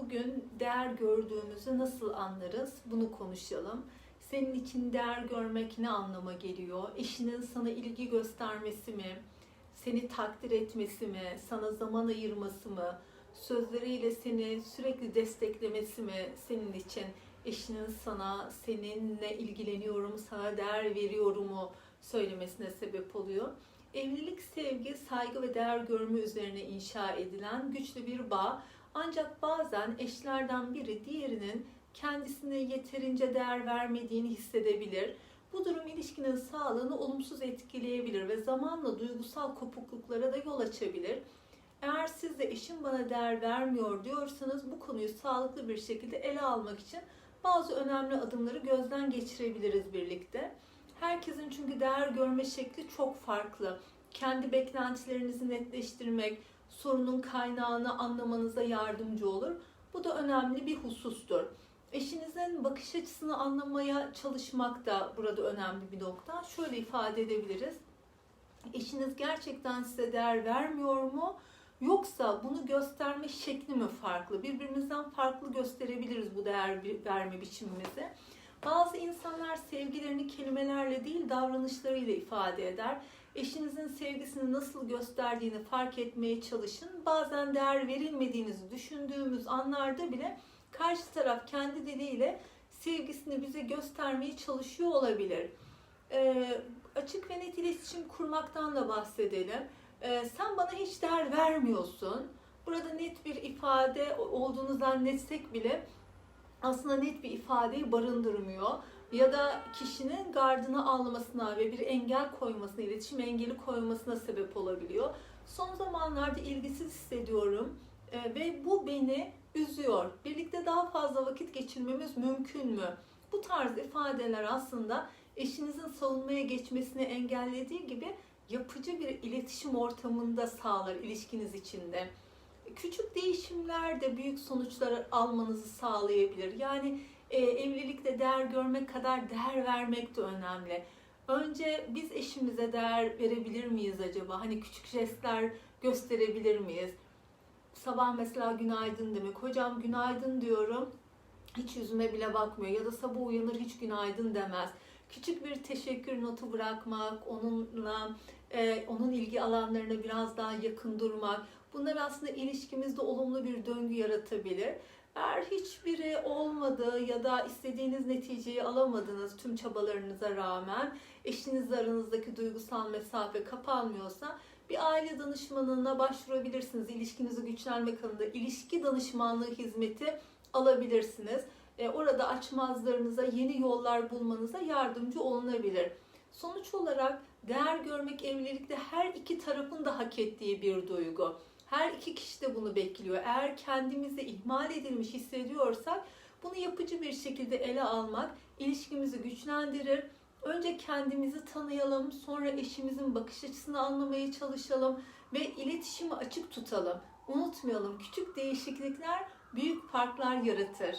Bugün değer gördüğümüzü nasıl anlarız? Bunu konuşalım. Senin için değer görmek ne anlama geliyor? Eşinin sana ilgi göstermesi mi? Seni takdir etmesi mi? Sana zaman ayırması mı? Sözleriyle seni sürekli desteklemesi mi senin için? Eşinin sana seninle ilgileniyorum, sana değer veriyorumu söylemesine sebep oluyor. Evlilik sevgi, saygı ve değer görme üzerine inşa edilen güçlü bir bağ. Ancak bazen eşlerden biri diğerinin kendisine yeterince değer vermediğini hissedebilir. Bu durum ilişkinin sağlığını olumsuz etkileyebilir ve zamanla duygusal kopukluklara da yol açabilir. Eğer siz de eşim bana değer vermiyor diyorsanız bu konuyu sağlıklı bir şekilde ele almak için bazı önemli adımları gözden geçirebiliriz birlikte. Herkesin çünkü değer görme şekli çok farklı. Kendi beklentilerinizi netleştirmek, sorunun kaynağını anlamanıza yardımcı olur. Bu da önemli bir husustur. Eşinizin bakış açısını anlamaya çalışmak da burada önemli bir nokta. Şöyle ifade edebiliriz. Eşiniz gerçekten size değer vermiyor mu? Yoksa bunu gösterme şekli mi farklı? Birbirimizden farklı gösterebiliriz bu değer verme biçimimizi. Bazı insanlar sevgilerini kelimelerle değil davranışlarıyla ifade eder. Eşinizin sevgisini nasıl gösterdiğini fark etmeye çalışın. Bazen değer verilmediğinizi düşündüğümüz anlarda bile karşı taraf kendi diliyle sevgisini bize göstermeye çalışıyor olabilir. Ee, açık ve net iletişim kurmaktan da bahsedelim. Ee, sen bana hiç değer vermiyorsun. Burada net bir ifade olduğunu zannetsek bile aslında net bir ifadeyi barındırmıyor. Ya da kişinin gardını almasına ve bir engel koymasına, iletişim engeli koymasına sebep olabiliyor. Son zamanlarda ilgisiz hissediyorum e, ve bu beni üzüyor. Birlikte daha fazla vakit geçirmemiz mümkün mü? Bu tarz ifadeler aslında eşinizin savunmaya geçmesini engellediği gibi yapıcı bir iletişim ortamında sağlar ilişkiniz içinde. Küçük değişimler de büyük sonuçlar almanızı sağlayabilir. Yani e, evlilikte değer görmek kadar değer vermek de önemli. Önce biz eşimize değer verebilir miyiz acaba? Hani küçük jestler gösterebilir miyiz? Sabah mesela günaydın demek. Hocam günaydın diyorum. Hiç yüzüme bile bakmıyor. Ya da sabah uyanır hiç günaydın demez. Küçük bir teşekkür notu bırakmak, onunla e, onun ilgi alanlarına biraz daha yakın durmak. Bunlar aslında ilişkimizde olumlu bir döngü yaratabilir. Eğer hiçbiri olmadı ya da istediğiniz neticeyi alamadınız tüm çabalarınıza rağmen eşinizle aranızdaki duygusal mesafe kapanmıyorsa bir aile danışmanına başvurabilirsiniz. İlişkinizi güçlenmek adına ilişki danışmanlığı hizmeti alabilirsiniz. E, orada açmazlarınıza yeni yollar bulmanıza yardımcı olunabilir. Sonuç olarak değer görmek evlilikte her iki tarafın da hak ettiği bir duygu. Her iki kişi de bunu bekliyor. Eğer kendimizi ihmal edilmiş hissediyorsak bunu yapıcı bir şekilde ele almak ilişkimizi güçlendirir. Önce kendimizi tanıyalım, sonra eşimizin bakış açısını anlamaya çalışalım ve iletişimi açık tutalım. Unutmayalım küçük değişiklikler büyük farklar yaratır.